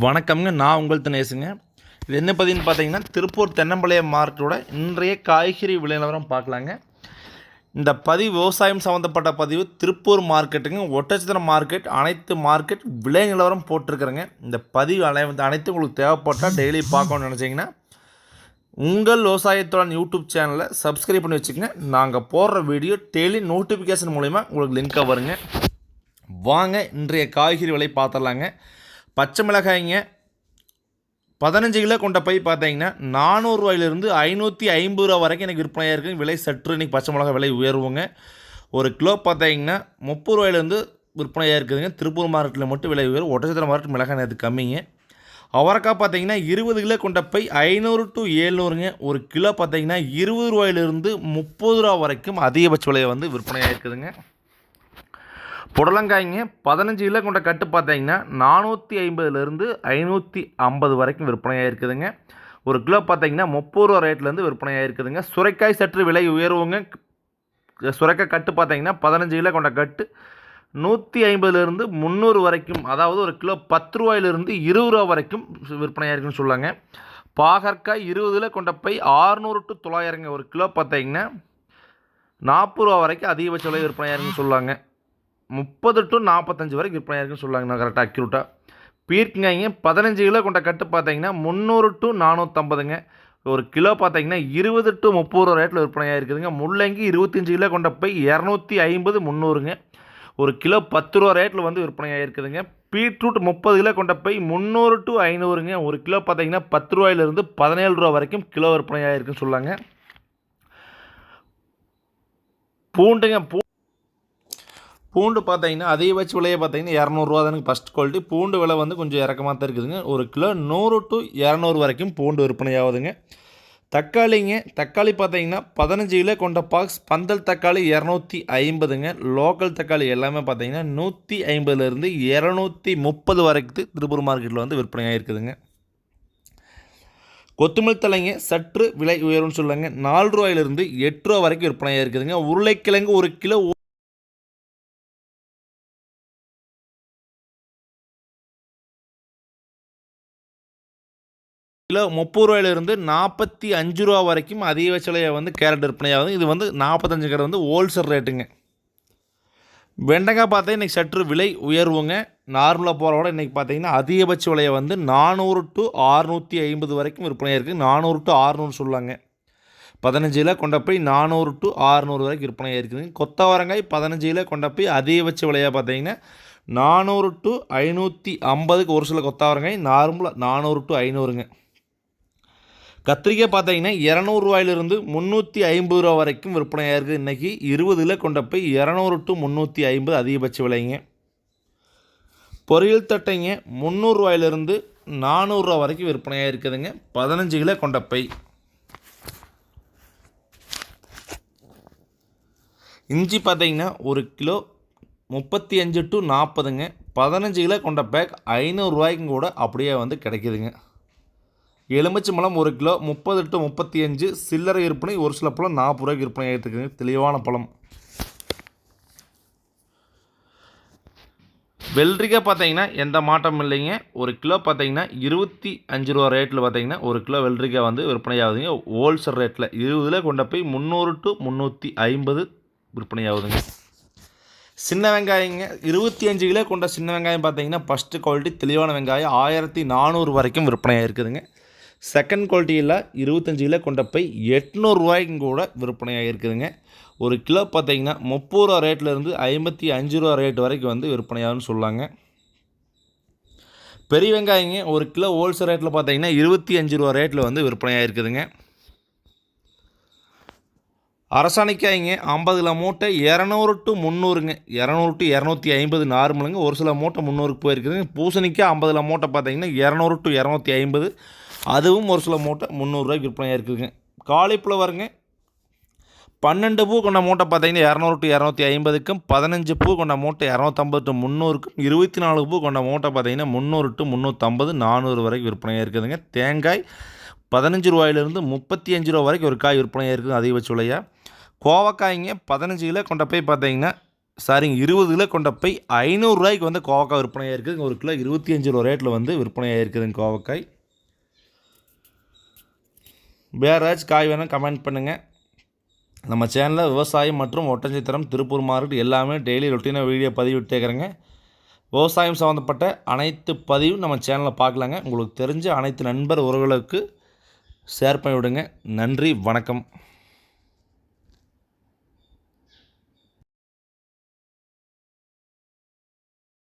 வணக்கம்ங்க. நான் உங்கள் தினேசுங்க. இது என்ன பதின்னு பார்த்தீங்கன்னா திருப்பூர் தென்னம்பாளையம் மார்க்கெட்டோட இன்றைய காய்கறி விலை நிலவரம் பார்க்கலாங்க. இந்த பதிவு விவசாயம் சம்மந்தப்பட்ட பதிவு. திருப்பூர் மார்க்கெட்டுங்க. ஒட்டச்சத்திரம் மார்க்கெட் அனைத்து மார்க்கெட் விலை நிலவரம் போட்டிருக்கிறேங்க. இந்த பதிவு அனை அனைத்து உங்களுக்கு தேவைப்பட்டால் டெய்லி பார்க்கணும்னு நினச்சிங்கன்னா உங்கள் விவசாயத்துடன் யூடியூப் சேனலை சப்ஸ்கிரைப் பண்ணி வச்சுக்கோங்க. நாங்கள் போடுற வீடியோ டெய்லி நோட்டிஃபிகேஷன் மூலிமா உங்களுக்கு லிங்காக வருங்க. வாங்க இன்றைய காய்கறி விலை பார்த்துடலாங்க. பச்சை மிளகாய்ங்க. பதினஞ்சு கிலோ கொண்ட பை பார்த்தீங்கன்னா நானூறுரூவாயிலிருந்து ஐநூற்றி ஐம்பது ரூபா வரைக்கும் எனக்கு விற்பனையாக இருக்குது விலை சற்று இன்றைக்கி பச்சை மிளகாய் விலை உயர்வுங்க. ஒரு கிலோ பார்த்தீங்கன்னா முப்பது ரூபாயிலேருந்து விற்பனையாக இருக்குதுங்க திருப்பூர் மார்க்கெட்டில் மட்டும் விலை உயர்வு. ஒட்டச்சத்திர மார்க்கெட் மிளகாய் நேற்று கம்மிங்க. அவரைக்காய் பார்த்தீங்கன்னா இருபது கிலோ கொண்ட பை ஐநூறு டு ஏழ்நூறுங்க ஒரு கிலோ பார்த்தீங்கன்னா இருபது ரூபாயிலிருந்து முப்பது ரூபா வரைக்கும் அதிகபட்ச விலையை வந்து விற்பனையாக இருக்குதுங்க புடலங்காய்ங்க பதினஞ்சு கிலோ கொண்ட கட்டு பார்த்தீங்கன்னா நானூற்றி ஐம்பதுலேருந்து ஐநூற்றி ஐம்பது வரைக்கும் விற்பனையாக இருக்குதுங்க. ஒரு கிலோ பார்த்தீங்கன்னா முப்பது ரூபா ரேட்லேருந்து விற்பனையாக இருக்குதுங்க. சுரைக்காய் சற்று விலை உயர்வுங்க. சுரைக்காய் கட்டு பார்த்தீங்கன்னா பதினஞ்சு கிலோ கொண்ட கட்டு நூற்றி ஐம்பதுலேருந்து முந்நூறு வரைக்கும் அதாவது ஒரு கிலோ பத்து ரூபாயிலிருந்து இருபது ரூபா வரைக்கும் விற்பனையாக இருக்குன்னு பாகற்காய் இருபதுல கொண்ட பை ஆறுநூறு டு தொள்ளாயிரங்க. ஒரு கிலோ பார்த்தீங்கன்னா நாற்பது ரூபா வரைக்கும் அதிகபட்ச விலை விற்பனையாக இருக்குன்னு முப்பது டு நாற்பத்தஞ்சு வரைக்கும் விற்பனையாக இருக்குன்னு சொல்லுவாங்க. கரெக்டாக அக்யூரேட்டாக பீர்க்குங்காய்ங்க பதினஞ்சு கிலோ கொண்ட கட்டு பார்த்தீங்கன்னா முந்நூறு டு நானூற்றம்பதுங்க ஒரு கிலோ பார்த்தீங்கன்னா இருபது டு முப்பது ரூபா ரேட்டில் விற்பனையாக இருக்குதுங்க முள்ளங்கி இருபத்தஞ்சு கிலோ கொண்ட போய் இரநூத்தி ஐம்பது முந்நூறுங்க. ஒரு கிலோ பத்து ரூபா ரேட்டில் வந்து விற்பனையாக இருக்குதுங்க பீட்ரூட் முப்பது கிலோ கொண்ட போய் முந்நூறு டு ஐநூறுங்க. ஒரு கிலோ பார்த்தீங்கன்னா பத்து ரூபாயிலிருந்து பதினேழு ரூபா வரைக்கும் கிலோ விற்பனையாக இருக்குன்னு சொல்லாங்க பூண்டுங்க பூ பூண்டு பார்த்தீங்கன்னா அதிகபட்ச விலையை பார்த்தீங்கன்னா இரநூறுவா தானுங்க ஃபஸ்ட் குவாலிட்டி பூண்டு விலை வந்து கொஞ்சம் இறக்கமாக தான் இருக்குதுங்க. ஒரு கிலோ நூறு டு இரநூறு வரைக்கும் பூண்டு விற்பனை ஆகுதுங்க தக்காளிங்க தக்காளி பார்த்தீங்கன்னா பதினஞ்சு கிலோ கொண்ட பாக்ஸ் பந்தல் தக்காளி இரநூத்தி ஐம்பதுங்க. லோக்கல் தக்காளி எல்லாமே பார்த்தீங்கன்னா நூற்றி ஐம்பதுலேருந்து இரநூத்தி முப்பது வரைக்கும் திருப்பூர் மார்க்கெட்டில் வந்து விற்பனையாக இருக்குதுங்க. கொத்தமல்லி தலைங்க சற்று விலை உயரும்னு சொல்லுவாங்க. நாலு ரூபாயிலிருந்து எட்டு ரூபா வரைக்கும் விற்பனையாக இருக்குதுங்க. உருளைக்கிழங்கு ஒரு கிலோ கிலோ முப்பது ரூபாயிலிருந்து நாற்பத்தி அஞ்சு ரூபா வரைக்கும் அதிகபட்ச விலையை வந்து கேரட் விற்பனையாகுது. இது வந்து நாற்பத்தஞ்சு கடை வந்து ஹோல்சேல் ரேட்டுங்க. வெண்டைக்காய் பார்த்தா இன்றைக்கி சற்று விலை உயர்வுங்க. நார்மலாக போகிறவோட இன்றைக்கி பார்த்தீங்கன்னா அதிகபட்ச விலையை வந்து நானூறு டு ஆறுநூற்றி ஐம்பது வரைக்கும் விற்பனையாக இருக்குது நானூறு டு ஆறுநூறு சொல்லாங்க. பதினஞ்சில் கொண்ட போய் நானூறு டு ஆறுநூறு வரைக்கும் விற்பனையாக இருக்குதுங்க. கொத்தவரங்காய் பதினஞ்சில் கொண்ட போய் அதிகபட்ச விலையாக பார்த்தீங்கன்னா நானூறு டு ஐநூற்றி ஐம்பதுக்கு ஒரு சில கொத்தவரங்காய் நார்மலாக நானூறு டு ஐநூறுங்க. கத்திரிக்காய் பார்த்தீங்கன்னா இரநூறுவாயிலிருந்து முந்நூற்றி ஐம்பது ரூபா வரைக்கும் விற்பனையாக இருக்குது. இன்றைக்கி இருபதில் கொண்ட போய் இரநூறு டு முந்நூற்றி ஐம்பது அதிகபட்ச விலைங்க. பொரியல் தட்டைங்க முந்நூறுரூவாயிலிருந்து நானூறுரூவா வரைக்கும் விற்பனையாக இருக்குதுங்க. பதினஞ்சு கிலோ கொண்ட பை இஞ்சி பார்த்தீங்கன்னா ஒரு கிலோ முப்பத்தி அஞ்சு டு நாற்பதுங்க. பதினஞ்சு கிலோ கொண்ட பேக் ஐநூறுரூவாய்க்கும் கூட அப்படியே வந்து கிடைக்குதுங்க. எலுமிச்சை பழம் ஒரு கிலோ முப்பது டு முப்பத்தி அஞ்சு சில்லறை விற்பனை ஒரு சில பழம் நாற்பது ரூபாய்க்கு விற்பனை ஆகிட்டுருக்குங்க தெளிவான பழம். வெள்ளரிக்காய் பார்த்தீங்கன்னா எந்த மாற்றமும் இல்லைங்க. ஒரு கிலோ பார்த்தீங்கன்னா இருபத்தி அஞ்சு ரூபா ரேட்டில் பார்த்தீங்கன்னா ஒரு கிலோ வெள்ளரிக்காய் வந்து விற்பனை ஆகுதுங்க. ஹோல்சேல் ரேட்டில் இருபதில் கொண்ட போய் முந்நூறு டு முந்நூற்றி ஐம்பது விற்பனை ஆகுதுங்க. சின்ன வெங்காயங்க இருபத்தி அஞ்சு கிலோ கொண்ட சின்ன வெங்காயம் பார்த்தீங்கன்னா ஃபஸ்ட்டு குவாலிட்டி தெளிவான வெங்காயம் ஆயிரத்தி நானூறு வரைக்கும் விற்பனையாக இருக்குதுங்க செகண்ட் குவாலிட்டியில் இருபத்தஞ்சு கிலோ கொண்ட போய் எட்நூறுரூவாய்க்கும் கூட விற்பனையாக இருக்குதுங்க. ஒரு கிலோ பார்த்தீங்கன்னா முப்பது ரூபா ரேட்லேருந்து ஐம்பத்தி அஞ்சு ரூபா ரேட் வரைக்கும் வந்து விற்பனையாகுன்னு சொல்லாங்க. பெரிய வெங்காயங்க ஒரு கிலோ ஹோல்சேல் ரேட்டில் பார்த்தீங்கன்னா இருபத்தி அஞ்சு ரூபா ரேட்டில் வந்து விற்பனையாக இருக்குதுங்க. அரசாணிக்காய்ங்க ஐம்பது கிலோ மூட்டை இரநூறு டு முந்நூறுங்க. இரநூறு டு இரநூத்தி ஐம்பது நார்மலுங்க ஒரு சில மூட்டை முந்நூறுக்கு போயிருக்குதுங்க. பூசணிக்காய் ஐம்பது கிலோ மூட்டை பார்த்தீங்கன்னா இரநூறு டு இரநூத்தி ஐம்பது. அதுவும் ஒரு சில மூட்டை முந்நூறுரூவாய்க்கு விற்பனையாக இருக்குதுங்க. காலிஃப்ளவருங்க பன்னெண்டு பூ கொண்ட மூட்டை பார்த்தீங்கன்னா இரநூறு டு இரநூத்தி ஐம்பதுக்கும் பதினஞ்சு பூ கொண்ட மூட்டை இரநூத்தம்பது டு முந்நூறுக்கும் இருபத்தி நாலு பூ கொண்ட மூட்டை பார்த்தீங்கன்னா முந்நூறு டு முந்நூற்றம்பது நானூறு வரைக்கும் விற்பனையாக இருக்குதுங்க. தேங்காய் பதினஞ்சு ரூபாயிலிருந்து முப்பத்தி அஞ்சு ரூபா வரைக்கும் ஒரு காய் விற்பனையாக இருக்குது அதிகபட்ச விலையாக கோவக்காய்ங்க பதினஞ்சு கிலோ கொண்ட போய் பார்த்தீங்கன்னா சாரிங்க இருபது கிலோ கொண்ட போய் ஐநூறுரூவாய்க்கு வந்து கோவக்காய் விற்பனையாக இருக்குதுங்க. ஒரு கிலோ இருபத்தி அஞ்சு ரூபா ரேட்டில் வந்து விற்பனையாக இருக்குதுங்க கோவக்காய். வேறு ஏதாச்சும் காய் வேணும் கமெண்ட் பண்ணுங்கள் நம்ம சேனலில் விவசாயம் மற்றும் ஒட்டஞ்சித்திரம் திருப்பூர் மார்க்கெட் எல்லாமே டெய்லி ரொட்டீனாக வீடியோ பதிவிட்டேக்கிறேங்க. விவசாயம் சம்மந்தப்பட்ட அனைத்து பதிவும் நம்ம சேனலில் பார்க்கலாங்க. உங்களுக்கு தெரிஞ்ச அனைத்து நண்பர் உறவுகளுக்கு ஷேர் பண்ணி விடுங்க நன்றி வணக்கம்.